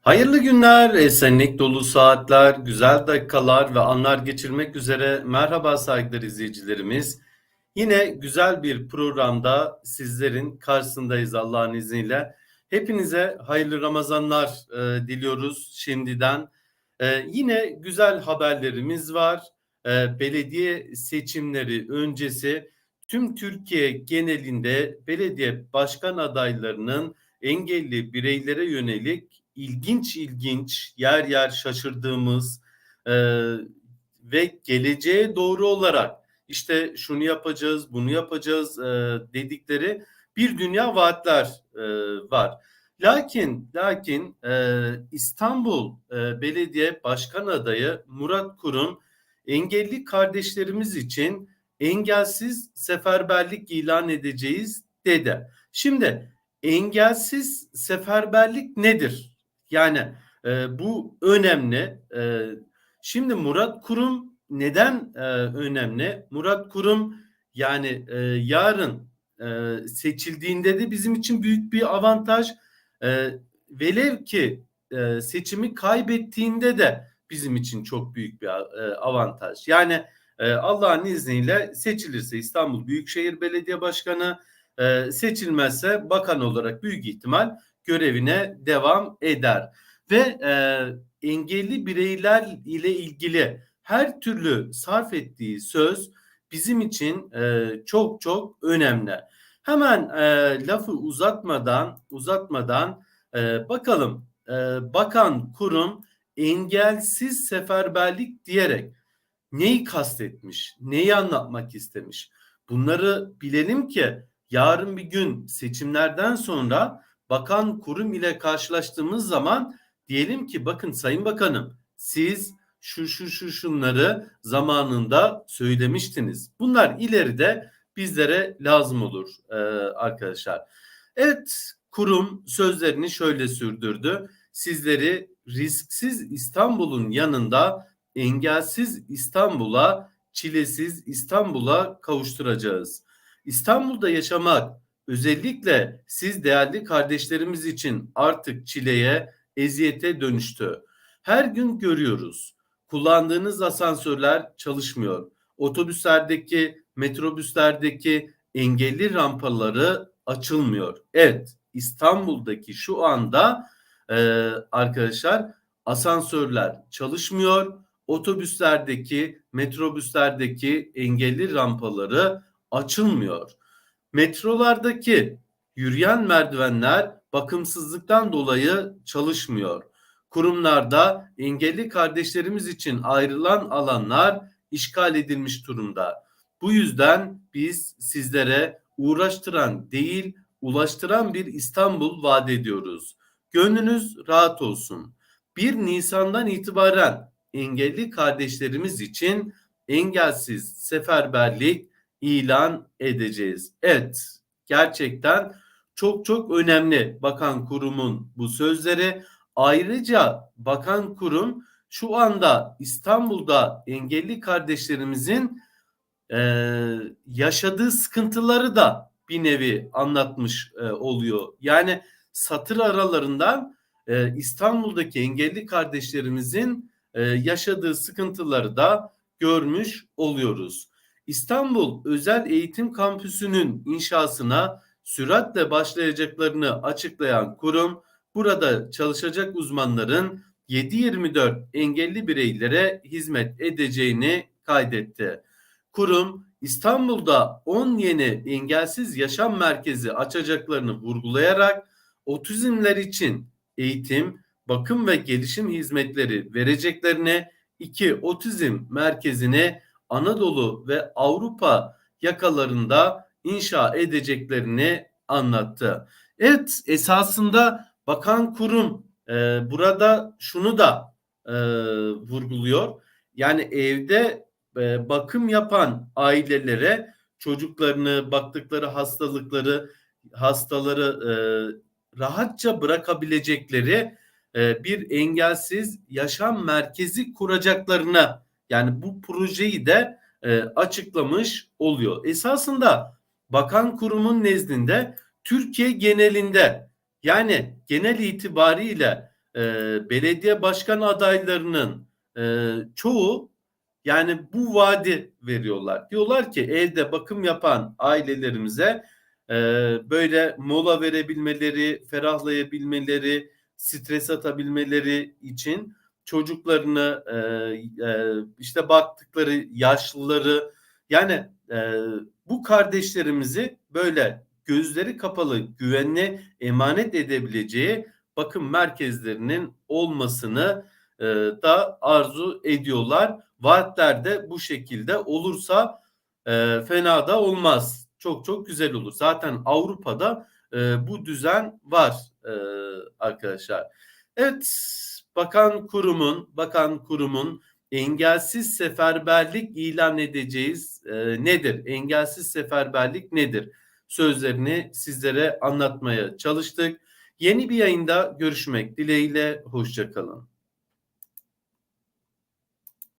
Hayırlı günler, esenlik dolu saatler, güzel dakikalar ve anlar geçirmek üzere merhaba saygıdeğer izleyicilerimiz. Yine güzel bir programda sizlerin karşısındayız Allah'ın izniyle. Hepinize hayırlı Ramazanlar e, diliyoruz şimdiden. E, yine güzel haberlerimiz var. E, belediye seçimleri öncesi tüm Türkiye genelinde belediye başkan adaylarının engelli bireylere yönelik ilginç ilginç yer yer şaşırdığımız e, ve geleceğe doğru olarak işte şunu yapacağız, bunu yapacağız e, dedikleri bir dünya vaatler e, var. Lakin lakin e, İstanbul e, Belediye Başkan Adayı Murat Kurum engelli kardeşlerimiz için engelsiz seferberlik ilan edeceğiz dedi. Şimdi engelsiz seferberlik nedir? Yani e, bu önemli. E, şimdi Murat Kurum neden e, önemli? Murat Kurum yani e, yarın e, seçildiğinde de bizim için büyük bir avantaj. E, velev ki e, seçimi kaybettiğinde de bizim için çok büyük bir e, avantaj. Yani e, Allah'ın izniyle seçilirse İstanbul Büyükşehir Belediye Başkanı e, seçilmezse bakan olarak büyük ihtimal görevine devam eder. Ve e, engelli bireyler ile ilgili her türlü sarf ettiği söz bizim için e, çok çok önemli. Hemen e, lafı uzatmadan uzatmadan e, bakalım e, bakan kurum engelsiz seferberlik diyerek neyi kastetmiş, neyi anlatmak istemiş? Bunları bilelim ki yarın bir gün seçimlerden sonra bakan kurum ile karşılaştığımız zaman diyelim ki bakın Sayın Bakanım siz şu şu şu şunları zamanında söylemiştiniz. Bunlar ileride bizlere lazım olur e, arkadaşlar. Evet kurum sözlerini şöyle sürdürdü. Sizleri risksiz İstanbul'un yanında engelsiz İstanbul'a, çilesiz İstanbul'a kavuşturacağız. İstanbul'da yaşamak özellikle siz değerli kardeşlerimiz için artık çileye, eziyete dönüştü. Her gün görüyoruz. Kullandığınız asansörler çalışmıyor. Otobüslerdeki, metrobüslerdeki engelli rampaları açılmıyor. Evet, İstanbul'daki şu anda e, arkadaşlar asansörler çalışmıyor. Otobüslerdeki, metrobüslerdeki engelli rampaları açılmıyor. Metrolardaki yürüyen merdivenler bakımsızlıktan dolayı çalışmıyor. Kurumlarda engelli kardeşlerimiz için ayrılan alanlar işgal edilmiş durumda. Bu yüzden biz sizlere uğraştıran değil, ulaştıran bir İstanbul vaat ediyoruz. Gönlünüz rahat olsun. 1 Nisan'dan itibaren engelli kardeşlerimiz için engelsiz seferberlik ilan edeceğiz. Evet, gerçekten çok çok önemli bakan kurumun bu sözleri. Ayrıca bakan kurum şu anda İstanbul'da engelli kardeşlerimizin e, yaşadığı sıkıntıları da bir nevi anlatmış e, oluyor. Yani satır aralarından e, İstanbul'daki engelli kardeşlerimizin e, yaşadığı sıkıntıları da görmüş oluyoruz. İstanbul Özel Eğitim Kampüsü'nün inşasına süratle başlayacaklarını açıklayan kurum burada çalışacak uzmanların 7-24 engelli bireylere hizmet edeceğini kaydetti. Kurum İstanbul'da 10 yeni engelsiz yaşam merkezi açacaklarını vurgulayarak otizmler için eğitim, bakım ve gelişim hizmetleri vereceklerini iki otizm merkezine Anadolu ve Avrupa yakalarında inşa edeceklerini anlattı. Evet esasında bakan kurum e, burada şunu da e, vurguluyor. Yani evde e, bakım yapan ailelere çocuklarını baktıkları hastalıkları hastaları e, rahatça bırakabilecekleri e, bir engelsiz yaşam merkezi kuracaklarına yani bu projeyi de e, açıklamış oluyor. Esasında bakan kurumun nezdinde Türkiye genelinde yani genel itibariyle e, belediye başkan adaylarının e, çoğu yani bu vaadi veriyorlar. Diyorlar ki evde bakım yapan ailelerimize e, böyle mola verebilmeleri, ferahlayabilmeleri, stres atabilmeleri için çocuklarını e, e, işte baktıkları yaşlıları yani e, bu kardeşlerimizi böyle gözleri kapalı güvenli emanet edebileceği bakım merkezlerinin olmasını da arzu ediyorlar. Vaatler de bu şekilde olursa fena da olmaz. Çok çok güzel olur. Zaten Avrupa'da bu düzen var arkadaşlar. Evet, bakan kurumun, bakan kurumun engelsiz seferberlik ilan edeceğiz e, nedir? Engelsiz seferberlik nedir? Sözlerini sizlere anlatmaya çalıştık. Yeni bir yayında görüşmek dileğiyle, hoşçakalın.